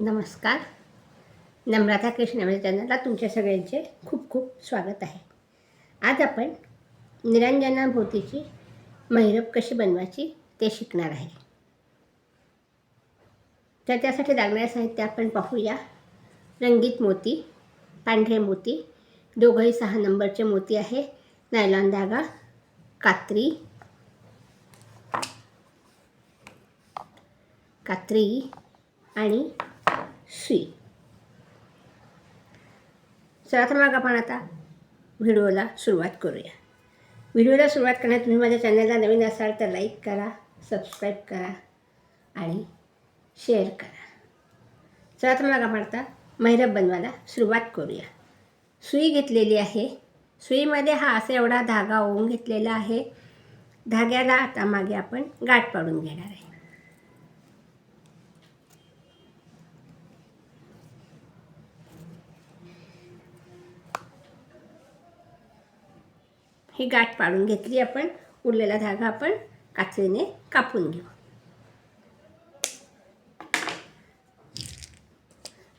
नमस्कार. नम्रता कृष्ण चॅनलला तुमच्या सगळ्यांचे खूप खूप स्वागत आहे. आज आपण निरंजनाभोवतीची मैरप कशी बनवायची ते शिकणार आहे. तर त्यासाठी लागणारे साहित्य आपण पाहूया. रंगीत मोती पांढरे मोती दोघंही सहा नंबरचे मोती आहे. नायलॉन धागा कात्री कात्री आणि सुई चला तर मग आपण आता व्हिडिओला सुरुवात करूया. व्हिडिओला सुरुवात करण्यात तुम्ही माझ्या चॅनलला नवीन असाल तर लाईक करा सबस्क्राईब करा आणि शेअर करा. चला तर मग आपण आता मैरब बनवायला सुरुवात करूया. सुई घेतलेली आहे. सुईमध्ये हा असा एवढा धागा ओवून घेतलेला आहे. धाग्याला आता मागे आपण गाठ पाडून घेणार आहे. ही गाठ पाडून घेतली आपण. उरलेला धागा आपण कात्रीने कापून घेऊ.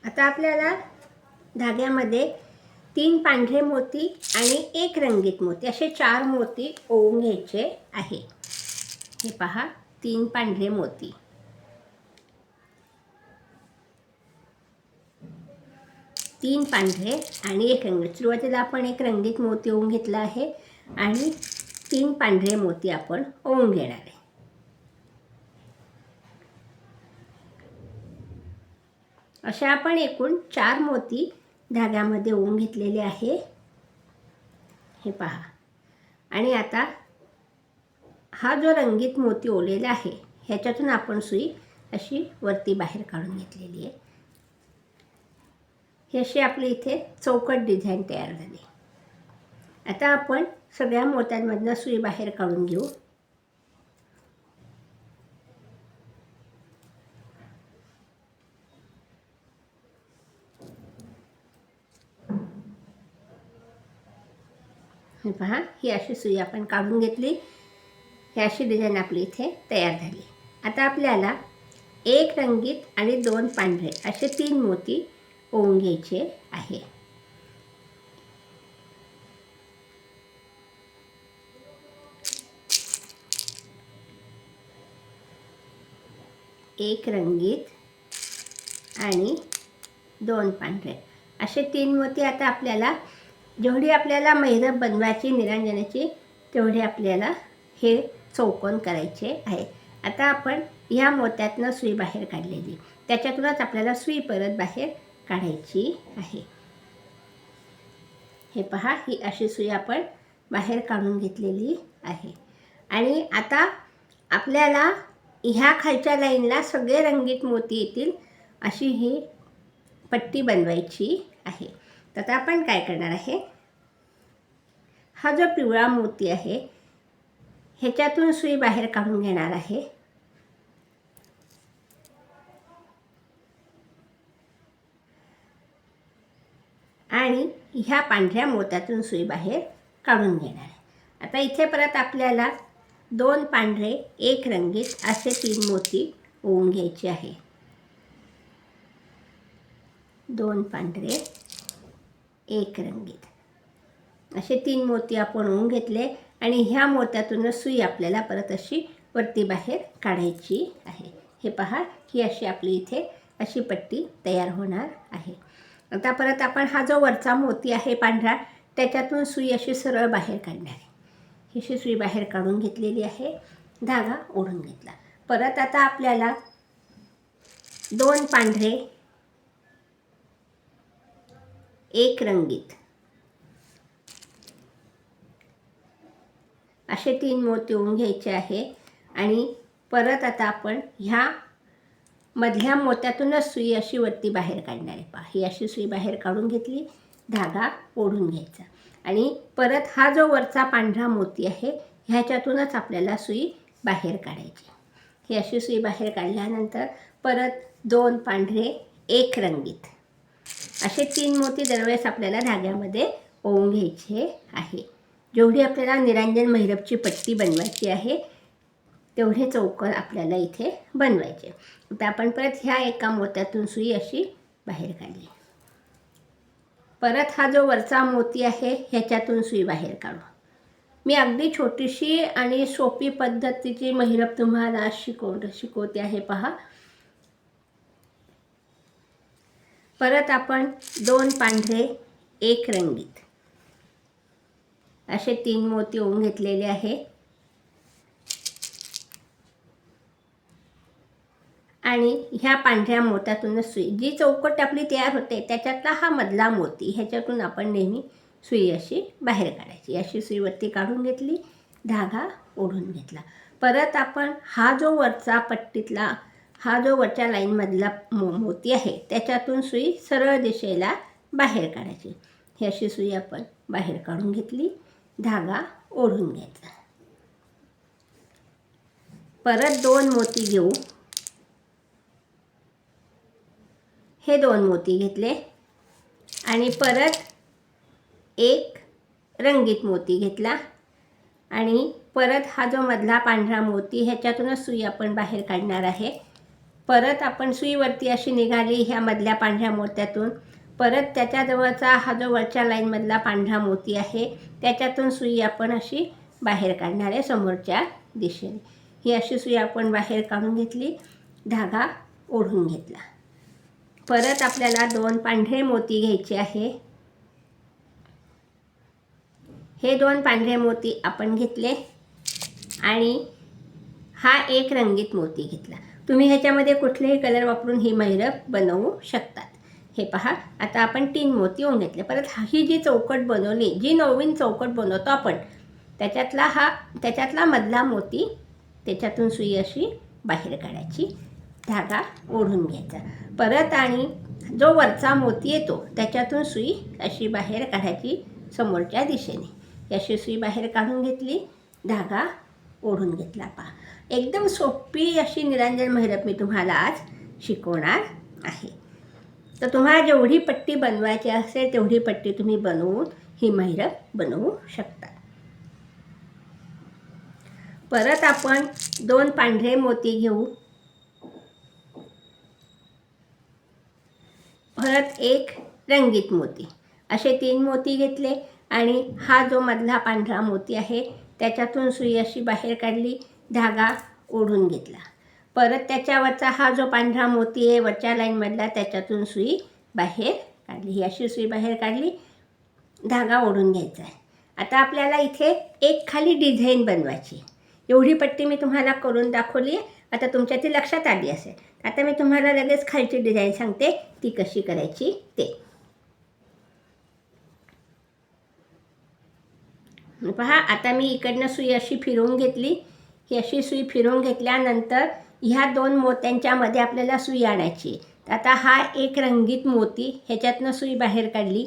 आता आपल्याला धाग्यामध्ये तीन पांढरे मोती आणि एक रंगीत मोती असे चार मोती ओवून घ्यायचे आहे. हे पहा तीन पांढरे मोती. तीन पांढरे आणि एक रंगीत. सुरुवातीला आपण एक रंगीत मोती ओवून घेतला आहे. आणि तीन पांढरे मोती आपण ओवून घेणार आहे. अशा आपण एकूण चार मोती धाग्यामध्ये ओवून घेतलेले आहे. हे पहा. आणि आता हा जो रंगीत मोती ओलेला आहे ह्याच्यातून आपण सुई अशी वरती बाहेर काढून घेतलेली आहे. ही अशी आपली इथे चौकट डिझाईन तयार झाली. आता आपण सगळ्या मोत्यांमधनं सुई बाहेर काढून घेऊ. हे पहा ही अशी सुई आपण काढून घेतली. ही अशी डिझाईन आपली इथे तयार झाली. आता आपल्याला एक रंगीत आणि दोन पांढरे असे तीन मोती ओवून घ्यायचे आहे. एक रंगीत आणि दोन पांढरे. असे तीन मोती आता आपल्याला जेवढी आपल्याला मैरप बनवायची निरंजनाची तेवढी आपल्याला हे चौकोन करायचे आहे. आता आपण ह्या मोत्यातनं सुई बाहेर काढलेली. त्याच्यातूनच आपल्याला सुई परत बाहेर काढायची आहे. हे पहा ही अशी सुई आपण बाहेर काढून घेतलेली आहे. आणि आता आपल्याला ह्या खालच्या लाईनला सगळे रंगीत मोती येतील अशी ही पट्टी बनवायची आहे. तर आता आपण काय करणार आहे? हा जो पिवळा मोती आहे ह्याच्यातून सुई बाहेर काढून घेणार आहे. आणि ह्या पांढऱ्या मोत्यातून सुई बाहेर काढून घेणार आहे. आता इथे परत आपल्याला दोन पांढरे एक रंगीत असे तीन मोती ओवून घ्यायचे आहे. दोन पांढरे एक रंगीत. असे तीन मोती आपण ओवून घेतले आणि ह्या मोत्यातूनच सुई आपल्याला परत अशी वरती बाहेर काढायची आहे. हे पहा ही अशी आपली इथे अशी पट्टी तयार होणार आहे. आता परत आपण हा जो वरचा मोती आहे पांढरा त्याच्यातून सुई अशी सरळ बाहेर काढणार आहे. ही शिसवी सुई बाहेर काढून घेतलेली आहे. धागा ओढून घेतला. परत आता आपल्याला दोन पांढरे एक रंगीत. असे तीन मोती ओढून घ्यायचे आहे. आणि परत आता आपण ह्या मधल्या मोत्यातूनच सुई अशी वरती बाहेर काढणार आहे. पहा ही अशी सुई बाहेर काढून घेतली. धागा ओढून घ्यायचा. आणि परत हा जो वरचा पांढरा मोती आहे ह्याच्यातूनच आपल्याला सुई बाहेर काढायची. ही अशी सुई बाहेर काढल्यानंतर परत दोन पांढरे एक रंगीत. असे तीन मोती दरवेळेस आपल्याला धाग्यामध्ये ओवून घ्यायचे आहे. जेवढी आपल्याला निरंजन महिरपची पट्टी बनवायची आहे तेवढे चौकर आपल्याला इथे बनवायचे. आता आपण परत ह्या एका मोत्यातून सुई अशी बाहेर काढली. परत हा जो वरचा मोती आहे ह्याच्यातून सुई बाहेर काढू. मी अगदी छोटीशी आणि सोपी पद्धतीची महिरप तुम्हाला शिकव शिकवते आहे पहा. परत आपण दोन पांढरे एक रंगीत. असे तीन मोती ओवून घेतलेले आहे. आणि ह्या पांढऱ्या मोत्यातून सुई. जी चौकट आपली तयार होते त्याच्यातला हा मधला मोती. ह्याच्यातून आपण नेहमी सुई अशी बाहेर काढायची. अशी सुईवरती काढून घेतली धागा ओढून घेतला. परत आपण हा जो वरचा पट्टीतला हा जो वरच्या लाईनमधला मो मोती आहे त्याच्यातून सुई सरळ दिशेला बाहेर काढायची. ही अशी सुई आपण बाहेर काढून घेतली धागा ओढून घ्यायचा परत दोन मोती घेऊ. हे दोन मोती घेतले. आणि परत एक रंगीत मोती घेतला. आणि परत हा जो मधला पांढरा मोती ह्याच्यातूनच सुई आपण बाहेर काढणार आहे. परत आपण सुईवरती अशी निघाली ह्या मधल्या पांढऱ्या मोत्यातून. परत त्याच्याजवळचा हा जो वरच्या लाईनमधला पांढरा मोती आहे त्याच्यातून सुई आपण अशी बाहेर काढणार आहे समोरच्या दिशेने. ही अशी सुई आपण बाहेर काढून घेतली. धागा ओढून घेतला. परत आपल्याला दोन पांढरे मोती घ्यायचे आहे. हे दोन पांढरे मोती आपण घेतले आणि हा एक रंगीत मोती घेतला. तुम्ही ह्याच्यामध्ये कुठलेही कलर वापरून ही मैरप बनवू शकतात. हे पहा आता आपण तीन मोती होऊन घेतले. परत हा- ही जी चौकट बनवली जी नवीन चौकट बनवतो आपण त्याच्यातला हा त्याच्यातला मधला मोती त्याच्यातून सुई अशी बाहेर काढायची. धागा ओढून घ्यायचा. परत आणि जो वरचा मोती येतो त्याच्यातून सुई अशी बाहेर काढायची समोरच्या दिशेने. अशी सुई बाहेर काढून घेतली धागा ओढून घेतला. पहा एकदम सोपी अशी निरंजन महिरप मी तुम्हाला आज शिकवणार आहे. तर तुम्हाला जेवढी पट्टी बनवायची असेल तेवढी पट्टी तुम्ही बनवून ही महिरप बनवू शकता. परत आपण दोन पांढरे मोती घेऊ. परत एक रंगीत मोती. असे तीन मोती घेतले आणि हा जो मधला पांढरा मोती आहे त्याच्यातून सुई अशी बाहेर काढली धागा ओढून घेतला. परत त्याच्यावरचा हा जो पांढरा मोती आहे वरच्या लाईनमधला त्याच्यातून सुई बाहेर काढली. ही अशी सुई बाहेर काढली धागा ओढून घ्यायचा आहे. आता आपल्याला इथे एक खाली डिझाईन बनवायची एवढी पट्टी मी तुम्हाला करून दाखवली आहे. आता तुमच्या ती लक्षात आली असेल. आता मी तुम्हाला लगेच खालची डिझाईन सांगते ती कशी करायची ते. पहा आता मी इकडनं सुई अशी फिरवून घेतली. ही अशी सुई फिरवून घेतल्यानंतर ह्या दोन मोत्यांच्यामध्ये आपल्याला सुई आणायची आता हा एक रंगीत मोती ह्याच्यातनं सुई बाहेर काढली.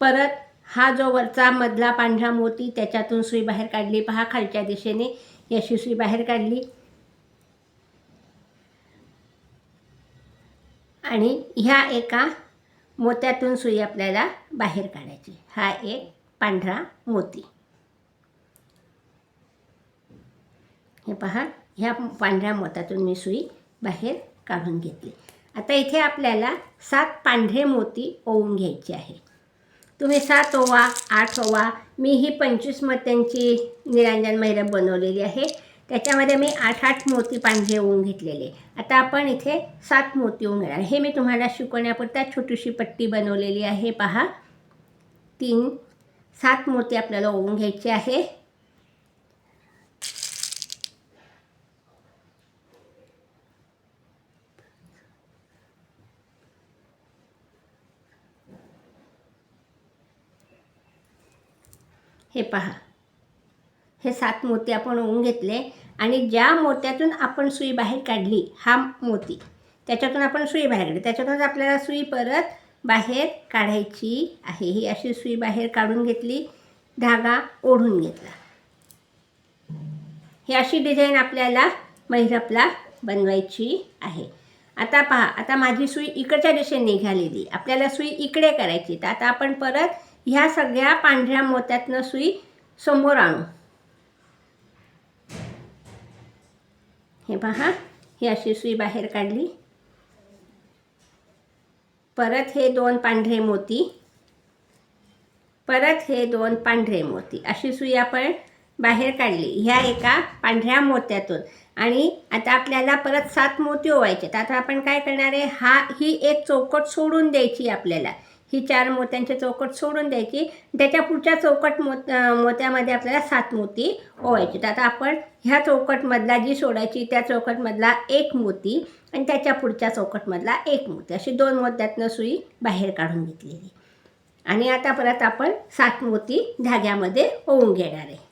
परत हा जो वरचा मधला पांढरा मोती त्याच्यातून सुई बाहेर काढली. पहा खालच्या दिशेने यशस्वी बाहेर काढली. आणि ह्या एका मोत्यातून सुई आपल्याला बाहेर काढायची. हा एक पांढरा मोती. हे पहा ह्या पांढऱ्या मोत्यातून मी सुई बाहेर काढून घेतली. आता इथे आपल्याला सात पांढरे मोती ओवून घ्यायचे आहे तुम्ही सात ओवा आठ ओवा मी ही पंचवीस मोत्यांची निरांजन मैरप बनवलेली आहे. त्याच्यामध्ये मी आठ आठ मोती पांढरे ओवून घेतलेले. आता आपण इथे सात मोती ओवून घेणार हे मी तुम्हाला शिकवण्यापुरता छोटीशी पट्टी बनवलेली आहे. पहा. तीन सात मोती आपल्याला ओवून घ्यायची आहे. हे पहा. हे सात मोती आपण होऊन घेतले आणि ज्या मोत्यातून आपण सुई बाहेर काढली हा मोती. त्याच्यातून आपण सुई बाहेर काढली. त्याच्यातूनच आपल्याला सुई परत बाहेर काढायची आहे. ही अशी सुई बाहेर काढून घेतली धागा ओढून घेतला. ही अशी डिझाईन आपल्याला महिरपला बनवायची आहे. आता पहा आता माझी सुई इकडच्या दिशेने निघालेली. आपल्याला सुई इकडे करायची. तर आता आपण परत ह्या सगळ्या पांढऱ्या मोत्यातनं सुई समोर आणू. हे पहा ही अशी सुई बाहेर काढली. परत हे दोन पांढरे मोती. परत हे दोन पांढरे मोती. अशी सुई आपण बाहेर काढली. ह्या एका पांढऱ्या मोत्यातून. आणि आता आपल्याला परत सात मोती ओवायचे तर आता आपण काय करणार आहे? हा ही एक चौकट सोडून द्यायची आपल्याला. ही चार मोत्यांची चौकट सोडून द्यायची. त्याच्या पुढच्या चौकट मोत मोत्यामध्ये आपल्याला सात मोती ओवायची. तर आता आपण ह्या चौकटमधला जी सोडायची त्या चौकटमधला एक मोती आणि त्याच्या पुढच्या चौकटमधला एक मोती. अशी दोन मोत्यातनं सुई बाहेर काढून घेतलेली. आणि आता परत आपण सात मोती धाग्यामध्ये ओवून घेणार आहे.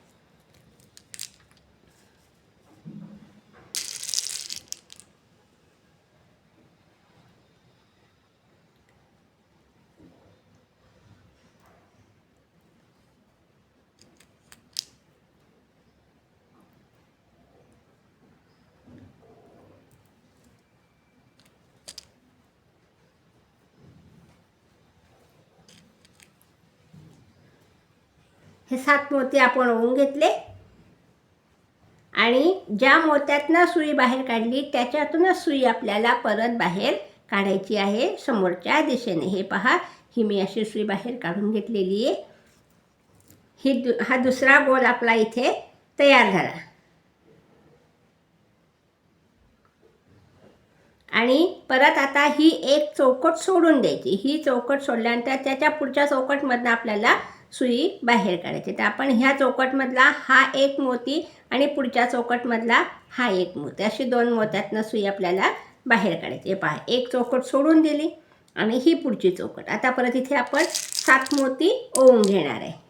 हे सात मोती आपण ओवून घेतले. आणि ज्या मोत्यातनं सुई बाहेर काढली त्याच्यातूनच सुई आपल्याला परत बाहेर काढायची आहे समोरच्या दिशेने. हे पहा ही मी अशी सुई बाहेर काढून घेतलेली आहे. ही दु हा दुसरा गोल आपला इथे तयार झाला. आणि परत आता ही एक चौकट सोडून द्यायची. ही चौकट सोडल्यानंतर त्याच्या पुढच्या चौकटमधनं आपल्याला सुई बाहेर काढायची. तर आपण ह्या चौकटमधला हा एक मोती आणि पुढच्या चौकटमधला हा एक मोती. अशी दोन मोत्यातनं सुई आपल्याला बाहेर काढायची. पहा एक चौकट सोडून दिली आणि ही पुढची चौकट. आता परत इथे आपण सात मोती ओवून घेणार आहे.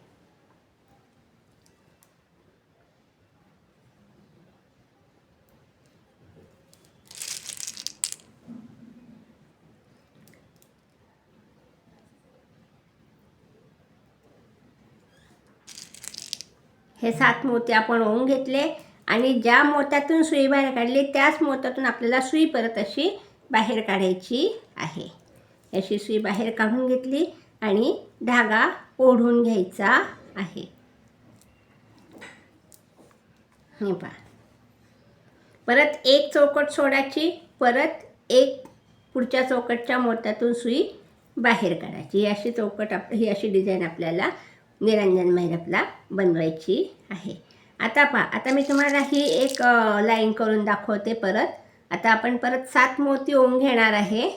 हे सात मोती आपण ओवून घेतले आणि ज्या मोत्यातून सुई बाहेर काढली त्याच मोत्यातून आपल्याला सुई परत अशी बाहेर काढायची आहे. अशी सुई बाहेर काढून घेतली आणि धागा ओढून घ्यायचा आहे. हे पहा. परत एक चौकट सोडायची परत एक पुढच्या चौकटच्या मोत्यातून सुई बाहेर काढायची. ही अशी चौकट आप ही अशी डिझाईन आपल्याला निरंजन मेहरपला बनवायची आहे. आता पहा आता मी तुम्हाला ही एक लाईन करून दाखवते परत. आता आपण परत सात मोती ओम घेणार आहे.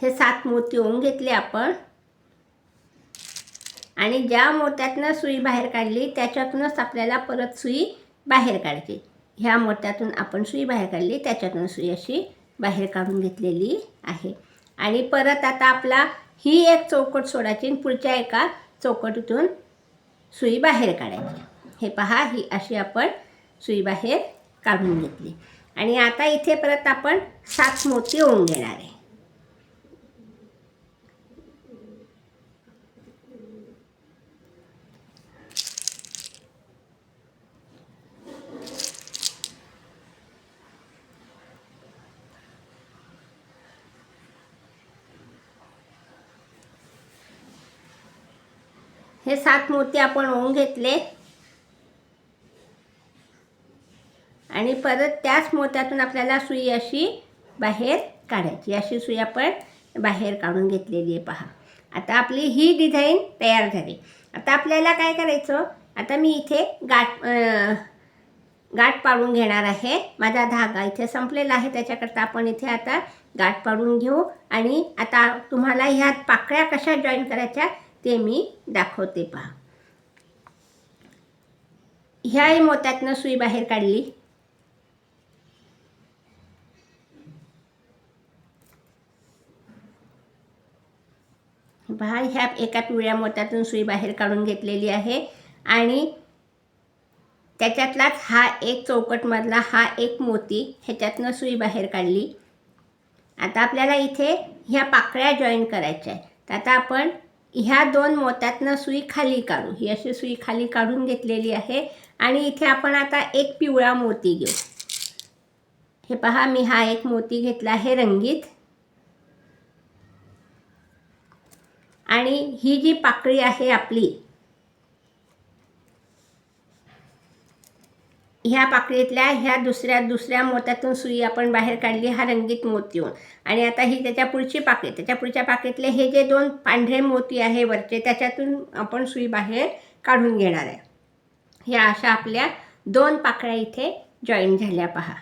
हे सात मोती ओम घेतले आपण. आणि ज्या मोत्यातनं सुई बाहेर काढली त्याच्यातूनच आपल्याला परत सुई बाहेर काढली ह्या मोत्यातून आपण सुई बाहेर काढली त्याच्यातून सुई अशी बाहेर काढून घेतलेली आहे. आणि परत आता आपला ही एक चौकट सोडायची आणि पुढच्या एका चौकटीतून सुई बाहेर काढायची. हे पहा ही अशी आपण सुई बाहेर काढून घेतली. आणि आता इथे परत आपण सात मोती ओवून घेणार आहे. हे सात मोती आपण ओवून घेतले. आणि परत त्याच मोत्यातून आपल्याला सुई अशी बाहेर काढायची. अशी सुई आपण बाहेर काढून घेतलेली आहे पहा. आता आपली ही डिझाईन तयार झाली. आता आपल्याला काय करायचं? आता मी इथे गाठ गाठ पाडून घेणार आहे. माझा धागा इथे संपलेला आहे. त्याच्याकरता आपण इथे आता गाठ पाडून घेऊ. आणि आता तुम्हाला ह्यात पाकळ्या कशा जॉईन करायच्या ते मी दाखवते पहा. ह्याही मोत्यातनं सुई बाहेर काढली. पहा ह्या एका पिवळ्या मोत्यातून सुई बाहेर काढून घेतलेली आहे आणि त्याच्यातलाच हा एक चौकटमधला हा एक मोती ह्याच्यातनं सुई बाहेर काढली. आता आपल्याला इथे ह्या पाकळ्या जॉईन करायच्या आहेत. तर आता आपण ह्या दोन मोत्यातनं सुई खाली काढू. ही अशी सुई खाली काढून घेतलेली आहे. आणि इथे आपण आता एक पिवळा मोती घेऊ. हे पहा मी हा एक मोती घेतला आहे रंगीत. आणि ही जी पाकळी आहे आपली ह्या पाकळीतल्या ह्या दुसऱ्या दुसऱ्या मोत्यातून सुई आपण बाहेर काढली हा रंगीत मोती येऊन. आणि आता ही त्याच्या पुढची पाकळी त्याच्या पुढच्या पाकळीतले हे जे दोन पांढरे मोती आहे वरचे त्याच्यातून आपण सुई बाहेर काढून घेणार आहे. ह्या अशा आपल्या दोन पाकळ्या इथे जॉईन झाल्या पहा.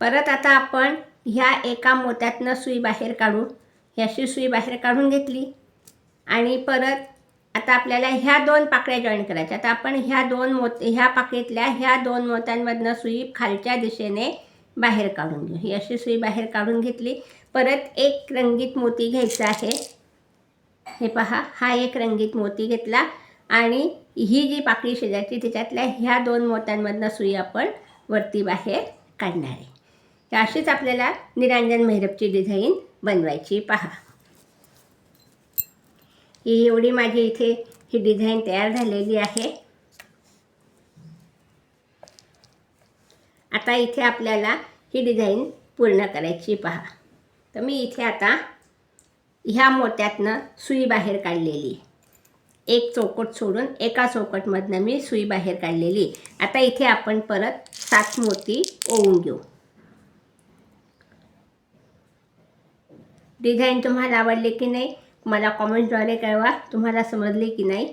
परत आता आपण ह्या एका मोत्यातनं सुई बाहेर काढू. ही सुई बाहेर काढून घेतली. आणि परत आता आपल्याला ह्या दोन पाकळ्या जॉईन करायच्या. आता आपण ह्या दोन मोत ह्या पाकळीतल्या ह्या दोन मोत्यांमधनं सुई खालच्या दिशेने बाहेर काढून घेऊ. ही अशी सुई बाहेर काढून घेतली. परत एक रंगीत मोती घ्यायचा आहे. हे पहा हा एक रंगीत मोती घेतला आणि ही जी पाकळी शेजारची त्याच्यातल्या ह्या दोन मोत्यांमधनं सुई आपण वरती बाहेर काढणार आहे. तर अशीच आपल्याला निरांजन मेहरबची डिझाईन बनवायची. पहा. ही एवढी माझी इथे ही डिझाईन तयार झालेली आहे. आता इथे आपल्याला ही डिझाईन पूर्ण करायची पहा. तर मी इथे आता ह्या मोत्यातनं सुई बाहेर काढलेली. एक चौकट सोडून एका चौकटमधनं मी सुई बाहेर काढलेली. आता इथे आपण परत सात मोती ओवून घेऊ. डिझाईन तुम्हाला आवडली की नाही मला कॉमेंटद्वारे कळवा तुम्हाला समजले की नाही.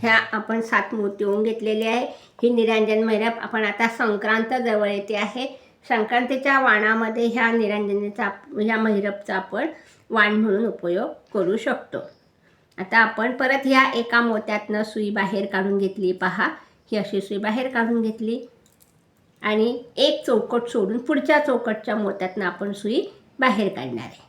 ह्या आपण सात मोती होऊन घेतलेले आहे. ही निरांजन महिन्यात आपण आता संक्रांत जवळ येते आहे. संक्रांतीच्या वाणामध्ये ह्या निरांजनेचा ह्या मैरपचा आपण वाण म्हणून उपयोग करू शकतो. आता आपण परत ह्या एका मोत्यातनं सुई बाहेर काढून घेतली पहा. ही अशी सुई बाहेर काढून घेतली. आणि एक चौकट सोडून पुढच्या चौकटच्या मोत्यातनं आपण सुई बाहेर काढणार आहे.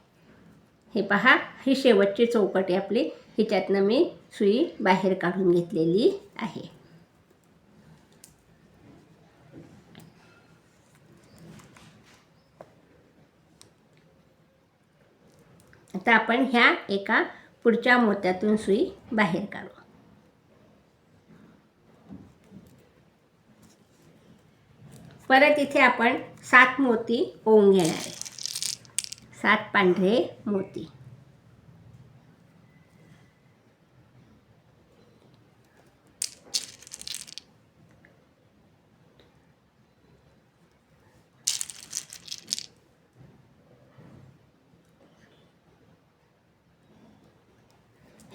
हे पहा ही शेवटची चौकट आहे आपली. हिच्यातनं मी सुई बाहेर काढून घेतलेली आहे. आता आपण ह्या एका पुढच्या मोत्यातून सुई बाहेर काढू. परत इथे आपण सात मोती ओवून घेणार आहे. सात पांढरे मोती.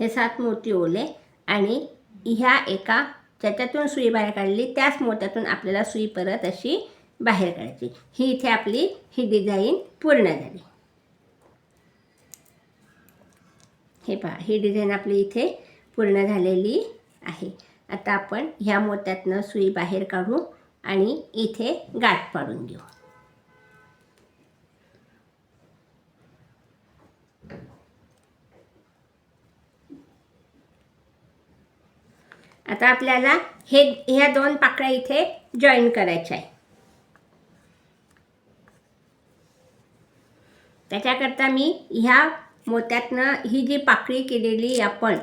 हे सात मोती ओले आणि ह्या एका ज्याच्यातून सुई बाहेर काढली त्याच मोत्यातून आपल्याला सुई परत अशी बाहेर काढायची. ही इथे आपली ही डिझाईन पूर्ण झाली. हे पहा ही डिझाईन आपली इथे पूर्ण झालेली आहे. आता आपण ह्या मोत्यातनं सुई बाहेर काढू आणि इथे गाठ पाडून घेऊ. आता आपल्याला हे ह्या दोन पाकळ्या इथे जॉईन करायच्या आहे त्याच्याकरता मी ह्या मोत्यातनं ही जी पाकळी केलेली आपण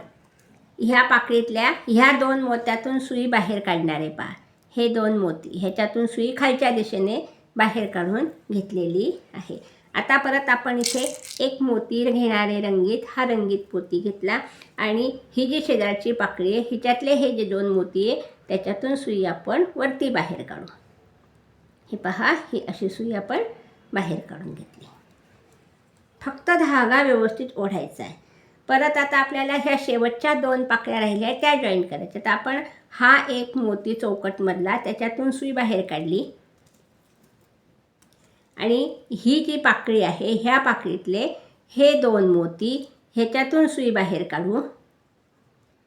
ह्या पाकळीतल्या ह्या दोन मोत्यातून सुई बाहेर काढणार आहे पहा. हे दोन मोती ह्याच्यातून सुई खालच्या दिशेने बाहेर काढून घेतलेली आहे. आता परत आपण इथे एक मोती घेणारे रंगीत हा रंगीत मोती घेतला. आणि ही जी शेजारची पाकळी आहे हिच्यातले हे जे दोन मोती आहे त्याच्यातून सुई आपण वरती बाहेर काढू. हे पहा ही अशी सुई आपण बाहेर काढून घेतली. फक्त धागा व्यवस्थित ओढायचा आहे. परत आता आपल्याला ह्या शेवटच्या दोन पाकळ्या राहिल्या आहेत त्या जॉईन करायच्या तर आपण हा एक मोती चौकटमधला त्याच्यातून सुई बाहेर काढली. आणि ही जी पाकळी आहे ह्या पाकळीतले हे दोन मोती ह्याच्यातून सुई बाहेर काढू.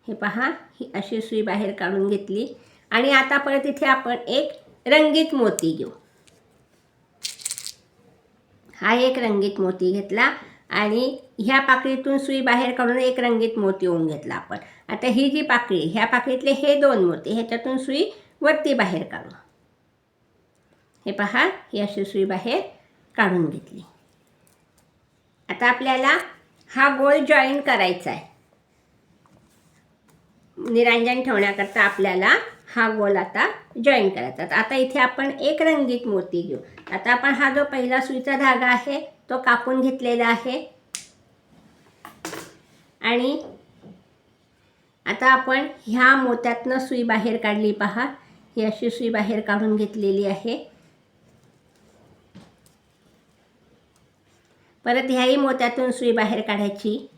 हे पहा ही अशी सुई बाहेर काढून घेतली. आणि आता परत इथे आपण एक रंगीत मोती घेऊ. हा एक रंगीत मोती घेतला आणि ह्या पाकळीतून सुई बाहेर काढून एक रंगीत मोती होऊन घेतला आपण. आता ही जी पाकळी ह्या पाकळीतले हे दोन मोती ह्याच्यातून सुई वरती बाहेर काढू. हे पहा ही अशी सुई बाहेर काढून घेतली. आता आपल्याला हा गोल जॉईन करायचा आहे. निरांजन ठेवण्याकरता आपल्याला हा गोल आता जॉईन करायचा आता इथे आपण एक रंगीत मोती घेऊ. आता आपण हा जो पहिला सुईचा धागा आहे तो कापून घेतलेला आहे. आणि आता आपण ह्या मोत्यातनं सुई बाहेर काढली पहा. ही अशी सुई बाहेर काढून घेतलेली आहे. परत ह्याही मोत्यातून सुई बाहेर काढायची.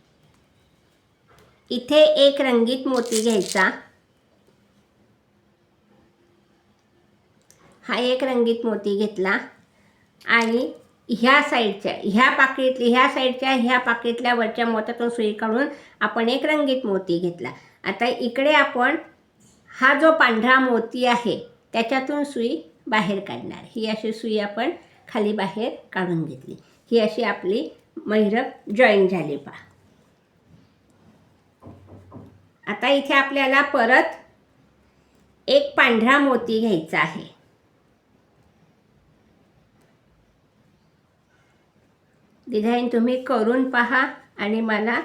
इथे एक रंगीत मोती घ्यायचा. हा एक रंगीत मोती घेतला. आणि ह्या साईडच्या ह्या पाकळीतली ह्या साईडच्या ह्या पाकळीतल्या वरच्या मोत्यातून सुई काढून आपण एक रंगीत मोती घेतला. आता इकडे आपण हा जो पांढरा मोती आहे त्याच्यातून सुई बाहेर काढणार. ही अशी सुई आपण खाली बाहेर काढून घेतली. ही अशी आपली मैरप जॉईन झाली पहा. आता इथे आपल्याला परत एक पांढरा मोती घ्यायचा आहे. डिझाईन तुम्ही करून पहा आणि मला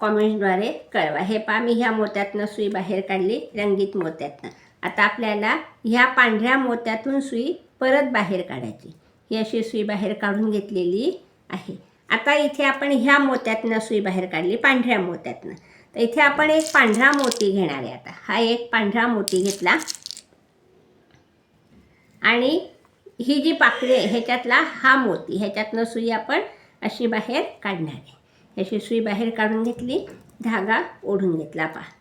कॉमेंट्सद्वारे कळवा. हे पहा मी ह्या मोत्यातनं सुई बाहेर काढली रंगीत मोत्यातनं. आता आपल्याला ह्या पांढऱ्या मोत्यातून सुई परत बाहेर काढायची. ही अशी सुई बाहेर काढून घेतलेली आहे. आता इथे आपण ह्या मोत्यातनं सुई बाहेर काढली पांढऱ्या मोत्यातनं. तर इथे आपण एक पांढरा मोती घेणार आहे आता. हा एक पांढरा मोती घेतला. आणि ही जी पाकळी आहे ह्याच्यातला हा मोती ह्याच्यातनं सुई आपण अशी बाहेर काढणार आहे. ह्याची सुई बाहेर काढून घेतली धागा ओढून घेतला पहा.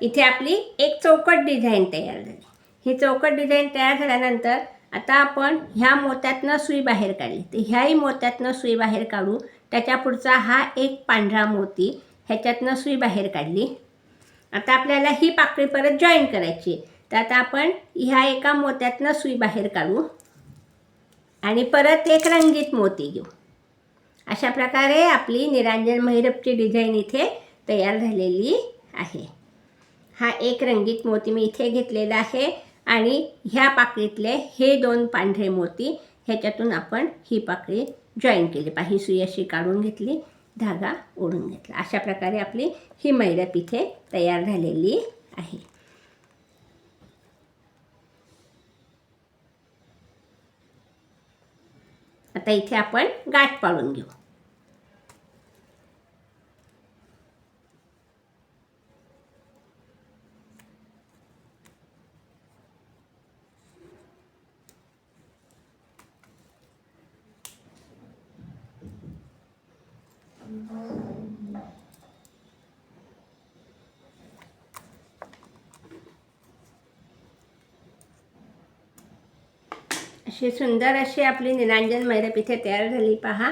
इथे आपली एक चौकट डिझाईन तयार झाली. ही चौकट डिझाईन तयार झाल्यानंतर आता आपण ह्या मोत्यातनं सुई बाहेर काढली. तर ह्याही मोत्यातनं सुई बाहेर काढू. त्याच्या पुढचा हा एक पांढरा मोती ह्याच्यातनं सुई बाहेर काढली. आता आपल्याला ही पाकळी परत जॉईन करायची. तर आता आपण ह्या एका मोत्यातनं सुई बाहेर काढू. आणि परत एक रंगीत मोती घेऊ. अशा प्रकारे आपली निरांजन महिरपची डिझाईन इथे तयार झालेली आहे. हा एक रंगीत मोती मी इथे घेतलेला आहे. आणि ह्या पाकळीतले हे दोन पांढरे मोती ह्याच्यातून आपण ही पाकळी जॉईन केली. पाहि ही सुई अशी काढून घेतली धागा ओढून घेतला. अशा प्रकारे आपली ही मैरप इथे तयार झालेली आहे. आता इथे आपण गाठ पाळून घेऊ. सुंदर अशी आपली निरांजन मैरप इथे तयार पहा.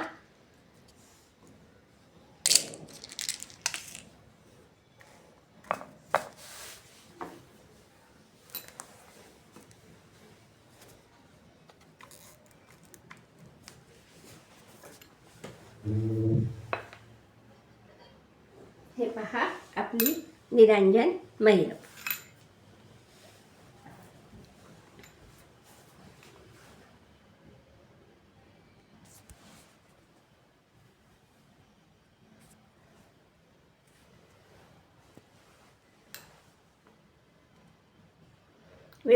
पहा आपली निरांजन मैरप.